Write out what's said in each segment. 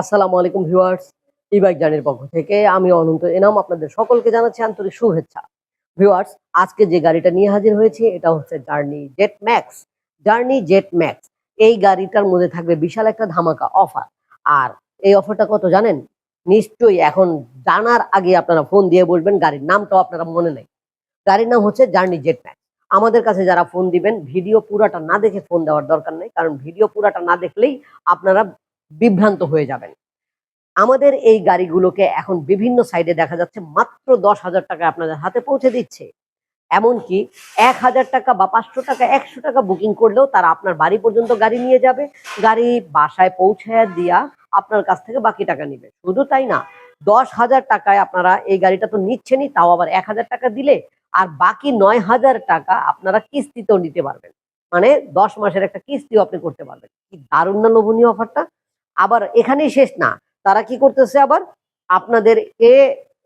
আসসালামু আলাইকুম ভিউয়ার্স ই বাইক জার্নির পক্ষ থেকে আমি অনন্ত এনাম আপনাদের সকলকে জানাচ্ছি আন্তরিক শুভেচ্ছা। ভিউয়ার্স, আজকে যে গাড়িটা নিয়ে হাজির হয়েছে, এটা হচ্ছে journey jet max. Journey jet max, এই গাড়িটার মধ্যে থাকবে বিশাল একটা ধামাকা অফার। আর এই অফারটা কত জানেন? নিশ্চয়ই এখন জানার আগে আপনারা ফোন দিয়ে বলবেন গাড়ির নামটাও আপনারা মনে নেই। গাড়ির নাম হচ্ছে জার্নি জেট ম্যাক্স। আমাদের কাছে যারা ফোন দিবেন, ভিডিও পুরাটা না দেখে ফোন দেওয়ার দরকার নেই, কারণ ভিডিও পুরাটা না দেখলেই আপনারা বিভ্রান্ত হয়ে যাবেন। আমাদের এই গাড়িগুলোকে এখন বিভিন্ন সাইডে দেখা যাচ্ছে মাত্র দশ হাজার টাকা আপনাদের হাতে পৌঁছে দিচ্ছে। এমনকি এক হাজার টাকা বা পাঁচশো টাকা, একশো টাকা বুকিং করলেও তারা আপনার বাড়ি পর্যন্ত গাড়ি নিয়ে যাবে। গাড়ি বাসায় পৌঁছায় দিয়া আপনার কাছ থেকে বাকি টাকা নিবে। শুধু তাই না, দশ হাজার টাকায় আপনারা এই গাড়িটা তো নিচ্ছেনই, তাও আবার এক হাজার টাকা দিলে আর বাকি নয় হাজার টাকা আপনারা কিস্তিতেও নিতে পারবেন। মানে দশ মাসের একটা কিস্তিও আপনি করতে পারবেন। কি দারুণ না লোভনীয় অফারটা আবার এখানেই শেষ না। তারা কি করতেছে আবার? আপনাদেরকে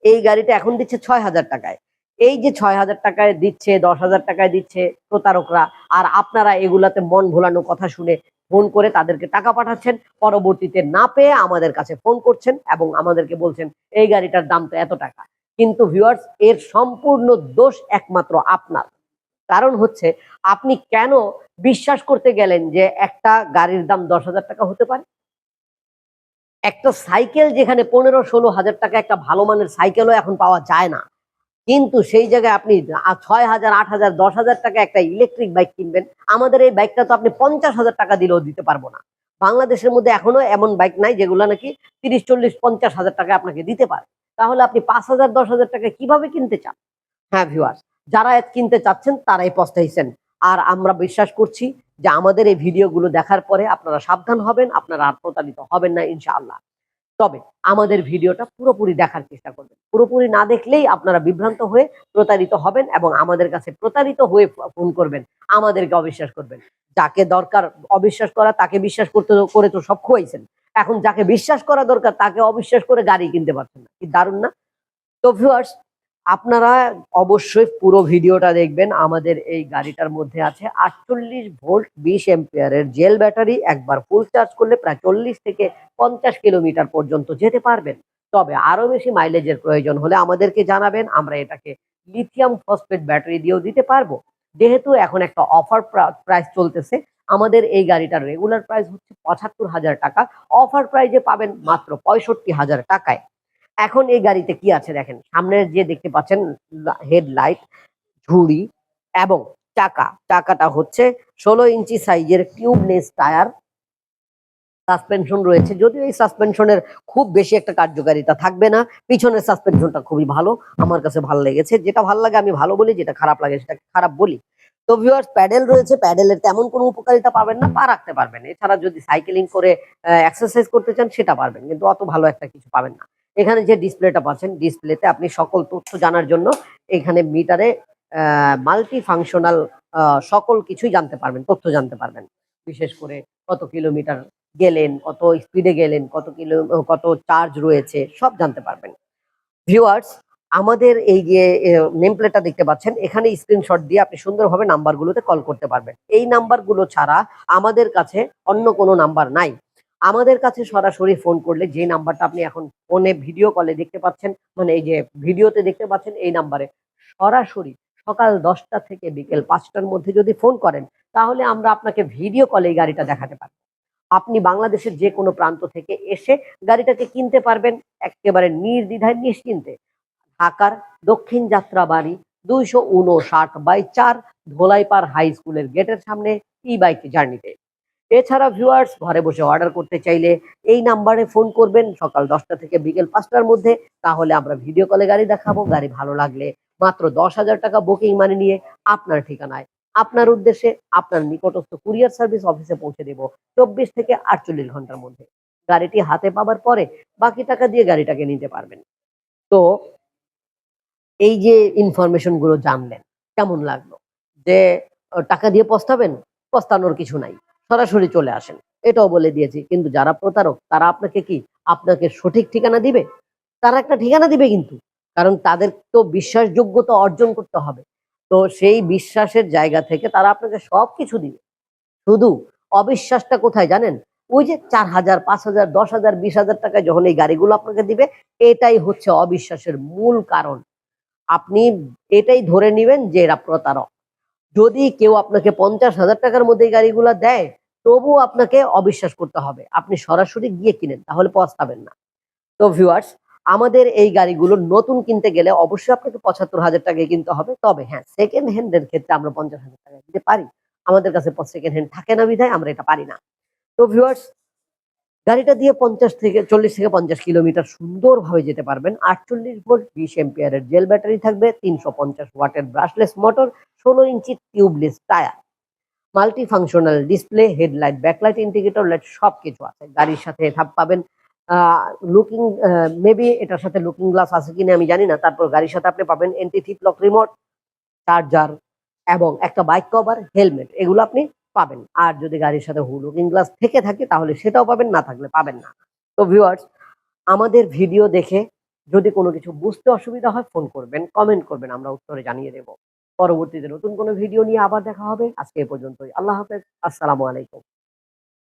এই গাড়িটা এখন দিচ্ছে ছয় হাজার টাকায়। এই যে ছয় হাজার টাকায় দিচ্ছে, দশ হাজার টাকায় দিচ্ছে প্রতারকরা, আর আপনারা এগুলাতে মন ভোলানো কথা শুনে ফোন করে তাদেরকে টাকা পাঠাচ্ছেন, পরবর্তীতে না পেয়ে আমাদের কাছে ফোন করছেন এবং আমাদেরকে বলছেন, এই গাড়িটার দাম তো এত টাকা। কিন্তু ভিউয়ার্স এর সম্পূর্ণ দোষ একমাত্র আপনার। কারণ হচ্ছে, আপনি কেন বিশ্বাস করতে গেলেন যে একটা গাড়ির দাম দশ হাজার টাকা হতে পারে? একটা সাইকেল যেখানে পনেরো, ষোলো হাজার টাকা একটা ভালো মানের সাইকেলও এখন পাওয়া যায় না। কিন্তু সেই জায়গায় আপনি ছয় হাজার, আট হাজার, দশ হাজার টাকা একটা ইলেকট্রিক বাইক কিনবেন, আমাদের এই বাইকটা তো আপনি পঞ্চাশ হাজার টাকা দিলেও দিতে পারব না। বাংলাদেশের মধ্যে এখনও এমন বাইক নাই যেগুলো নাকি তিরিশ, চল্লিশ, পঞ্চাশ হাজার টাকা আপনাকে দিতে পারে। তাহলে আপনি পাঁচ হাজার, দশ হাজার টাকা কীভাবে কিনতে চান? হ্যাঁ ভিউয়ার্স যারা কিনতে চাচ্ছেন তারাই পস্তাইছেন। আর আমরা বিশ্বাস করছি যে আমাদের এই ভিডিওগুলো দেখার পরে আপনারা সাবধান হবেন, আপনারা আর প্রতারিত হবেন না ইনশাআল্লাহ। তবে আমাদের ভিডিওটা পুরোপুরি দেখার চেষ্টা করবেন। পুরোপুরি না দেখলেই আপনারা বিভ্রান্ত হয়ে প্রতারিত হবেন এবং আমাদের কাছে প্রতারিত হয়ে ফোন করবেন, আমাদেরকে অবিশ্বাস করবেন। যাকে দরকার অবিশ্বাস করা, তাকে বিশ্বাস করতে করে তো সব খোয়াইছেন। এখন যাকে বিশ্বাস করা দরকার, তাকে অবিশ্বাস করে গাড়ি কিনতে পারছেন না। কি দারুণ না? তো ভিউয়ার্স আপনারা অবশ্যই পুরো ভিডিওটা দেখবেন, আমাদের এই গাড়িটার মধ্যে আছে আটচল্লিশ ভোল্ট বিশ এম্পিয়ারের জেল ব্যাটারি, একবার ফুল চার্জ করলে প্রায় চল্লিশ থেকে পঞ্চাশ কিলোমিটার পর্যন্ত যেতে পারবেন। তবে আরও বেশি মাইলেজের প্রয়োজন হলে আমাদেরকে জানাবেন, আমরা এটাকে লিথিয়াম ফসফেট ব্যাটারি দিয়েও দিতে পারব। যেহেতু এখন একটা অফার প্রাইস চলতেছে, আমাদের এই গাড়িটার রেগুলার প্রাইস হচ্ছে পঁচাত্তর হাজার টাকা। অফার প্রাইজে পাবেন মাত্র পঁয়ষট্টি হাজার টাকায়। এখন এই গাড়িতে কি আছে দেখেন, সামনের যে দেখতে পাচ্ছেন হেডলাইট ঝুড়ি এবং চাকা। চাকাটা হচ্ছে ষোলো ইঞ্চি সাইজের টিউবলেস টায়ার। সাসপেনশন রয়েছে, যদিও এই সাসপেনশনের খুব বেশি একটা কার্যকারিতা থাকবে না। পিছনের সাসপেনশনটা খুবই ভালো, আমার কাছে ভালো লেগেছে। যেটা ভালো লাগে আমি ভালো বলি, যেটা খারাপ লাগে সেটা খারাপ বলি। তো ভিউয়ার্স প্যাডেল রয়েছে, প্যাডেলের তেমন কোনো উপকারিতা পাবেন না পা রাখতে পারবেন এছাড়া যদি সাইকেলিং করে এক্সারসাইজ করতে চান, সেটা পারবেন, কিন্তু অত ভালো একটা কিছু পাবেন না। এখানে যে ডিসপ্লেটা পাচ্ছেন, ডিসপ্লেতে আপনি সকল তথ্য জানার জন্য এখানে মিটারে মাল্টি ফাংশনাল সকল কিছুই জানতে পারবেন, তথ্য জানতে পারবেন। বিশেষ করে কত কিলোমিটার গেলেন, কত স্পিডে গেলেন, কত কিলো, কত চার্জ রয়েছে, সব জানতে পারবেন। ভিউয়ার্স আমাদের এই যে নেম প্লেটটা দেখতে পাচ্ছেন, এখানে স্ক্রিনশট দিয়ে আপনি সুন্দরভাবে নাম্বারগুলোতে কল করতে পারবেন। এই নাম্বারগুলো ছাড়া আমাদের কাছে অন্য কোনো নাম্বার নাই। আমাদের কাছে সরাসরি ফোন করলে যে নাম্বারটা আপনি এখন ফোনে ভিডিও কলে দেখতে পাচ্ছেন মানে এই যে ভিডিওতে দেখতে পাচ্ছেন এই নাম্বারে সরাসরি সকাল দশটা থেকে বিকেল পাঁচটার মধ্যে যদি ফোন করেন, তাহলে আমরা আপনাকে ভিডিও কলে এই গাড়িটা দেখাতে পারব। আপনি বাংলাদেশের যে কোনো প্রান্ত থেকে এসে গাড়িটাকে কিনতে পারবেন, একেবারে নির্দ্বিধায় নিশ্চিন্তে। ঢাকার দক্ষিণ যাত্রাবাড়ি দুইশো উনষাট বাই চার ধোলাইপাড় হাই স্কুলের গেটের সামনে ই বাইক জার্নিতে এছাড়া ভিউয়ার্স ঘরে বসে অর্ডার করতে চাইলে এই নাম্বারে ফোন করবেন সকাল দশটা থেকে বিকেল পাঁচটার মধ্যে। তাহলে আমরা ভিডিও কলে গাড়ি দেখাবো, গাড়ি ভালো লাগলে মাত্র দশ হাজার টাকা বুকিং মানি নিয়ে আপনার ঠিকানায়, আপনার উদ্দেশ্যে আপনার নিকটস্থ কুরিয়ার সার্ভিস অফিসে পৌঁছে দেব চব্বিশ থেকে আটচল্লিশ ঘণ্টার মধ্যে। গাড়িটি হাতে পাবার পরে বাকি টাকা দিয়ে গাড়িটাকে নিতে পারবেন। তো এই যে ইনফরমেশনগুলো জানলেন, কেমন লাগল? যে টাকা দিয়ে পস্তাবেন? পস্তানোর কিছু নাই। সরাসরি চলে আসেন। এটাও বলে দিয়েছি, কিন্তু যারা প্রতারক, তারা আপনাকে কি? আপনাকে সঠিক ঠিকানা দিবে? তারা একটা ঠিকানা দিবে কিন্তু, কারণ তাদের তো বিশ্বাসযোগ্যতা অর্জন করতে হবে। তো সেই বিশ্বাসের জায়গা থেকে তারা আপনাকে সব কিছু দিবে। শুধু অবিশ্বাসটা কোথায় জানেন? ওই যে চার হাজার, পাঁচ হাজার, দশ হাজার, বিশ হাজার টাকায় যখন এই গাড়িগুলো আপনাকে দিবে, এটাই হচ্ছে অবিশ্বাসের মূল কারণ। আপনি এটাই ধরে নেবেন যে এরা প্রতারক। যদি কেউ আপনাকে পঞ্চাশ হাজার টাকার মধ্যে এই গাড়িগুলো দেয় তবুও আপনাকে অবিশ্বাস করতে হবে। আপনি সরাসরি গিয়ে কিনেন, তাহলে পস্তাবেন না। তো ভিউয়ার্স আমাদের এই গাড়িগুলো নতুন কিনতে গেলে অবশ্যই আপনাকে পঁচাত্তর হাজার টাকায় কিনতে হবে। তবে হ্যাঁ সেকেন্ড হ্যান্ডের ক্ষেত্রে আমরা পঞ্চাশ হাজার টাকায় দিতে পারি। আমাদের কাছে সেকেন্ড হ্যান্ড থাকে না বিধায় আমরা এটা পারি না। তো ভিউয়ার্স গাড়িটা দিয়ে পঞ্চাশ থেকে চল্লিশ থেকে পঞ্চাশ কিলোমিটার সুন্দরভাবে যেতে পারবেন। আটচল্লিশ ভোল্ট, বিশ এম্পিয়ারের জেল ব্যাটারি থাকবে, তিনশো পঞ্চাশ ওয়াটের ব্রাশলেস মোটর ষোলো inch tubeless tyre multi functional display headlight backlight indicator light সব কিছু আছে। গাড়ির সাথে থাপ পাবেন। লুকিং মেবি এটার সাথে লুকিং গ্লাস আছে কিনা আমি জানি না। তারপর গাড়ির সাথে আপনি পাবেন anti theft lock remote charger এবং একটা বাইক কভার হেলমেট এগুলো আপনি পাবেন। আর যদি গাড়ির সাথে লুকিং গ্লাস থেকে থাকে, তাহলে সেটাও পাবেন, না থাকলে পাবেন না। তো ভিউয়ার্স আমাদের ভিডিও দেখে যদি কোনো কিছু বুঝতে অসুবিধা হয় ফোন করবেন কমেন্ট করবেন, আমরা উত্তরে জানিয়ে দেব। পরবর্তীতে নতুন কোনো ভিডিও নিয়ে আবার দেখা হবে। আজকে এ পর্যন্তই। আল্লাহ হাফেজ। আসসালামু আলাইকুম।